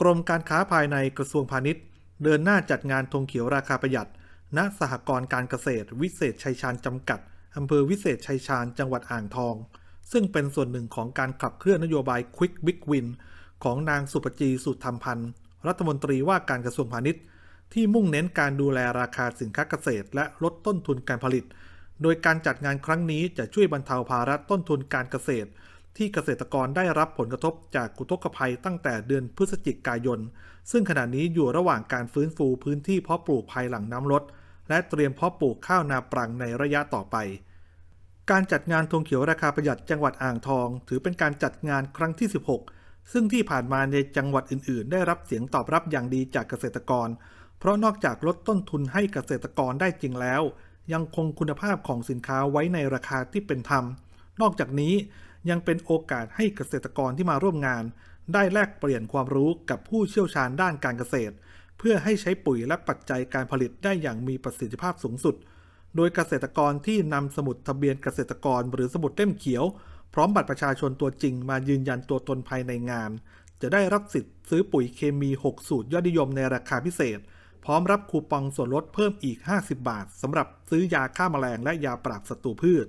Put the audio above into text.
กรมการค้าภายในกระทรวงพาณิชย์ เดินหน้าจัดงานธงเขียวราคาประหยัด ณ สหกรณ์การเกษตร วิเศษชัยชาญจำกัดอำเภอวิเศษชัยชาญจังหวัดอ่างทอง ซึ่งเป็นส่วนหนึ่งของการขับเคลื่อนนโยบาย Quick Big Win ของนางสุปจีสุธรรมพันธ์ รัฐมนตรีว่าการกระทรวงพาณิชย์ ที่มุ่งเน้นการดูแลราคาสินค้าเกษตร และลดต้นทุนการผลิต โดยการจัดงานครั้งนี้จะช่วยบรรเทาภาระต้นทุนการเกษตร ที่เกษตรกรได้รับผลกระทบจากอุทกภัยตั้งแต่เดือนพฤศจิกายน ซึ่งขณะนี้อยู่ระหว่างการฟื้นฟูพื้นที่เพาะปลูกภายหลังน้ำลด และเตรียมเพาะปลูกข้าวนาปรังในระยะต่อไป การจัดงานธงเขียวราคาประหยัดจังหวัดอ่างทอง ถือเป็นการจัดงานครั้งที่ 16 ซึ่งที่ผ่านมาในจังหวัดอื่น ๆ ได้รับเสียงตอบรับอย่างดีจากเกษตรกร เพราะนอกจากลดต้นทุนให้เกษตรกรได้จริงแล้ว ยังคงคุณภาพของสินค้าไว้ในราคาที่เป็นธรรม นอกจากนี้ ยังเป็นโอกาสให้เกษตรกรที่มาร่วมงาน ได้แลกเปลี่ยนความรู้กับผู้เชี่ยวชาญด้านการเกษตร เพื่อให้ใช้ปุ๋ยและปัจจัยการผลิตได้อย่างมีประสิทธิภาพสูงสุด โดยเกษตรกรที่นำสมุดทะเบียนเกษตรกรหรือสมุดเล่มเขียว พร้อมบัตรประชาชนตัวจริงมายืนยันตัวตนภายในงาน จะได้รับสิทธิ์ซื้อปุ๋ยเคมี 6 สูตรยอดนิยมในราคาพิเศษ พร้อมรับคูปองส่วนลดเพิ่มอีก 50 บาทสำหรับซื้อยาฆ่าแมลงและยาปราบศัตรูพืช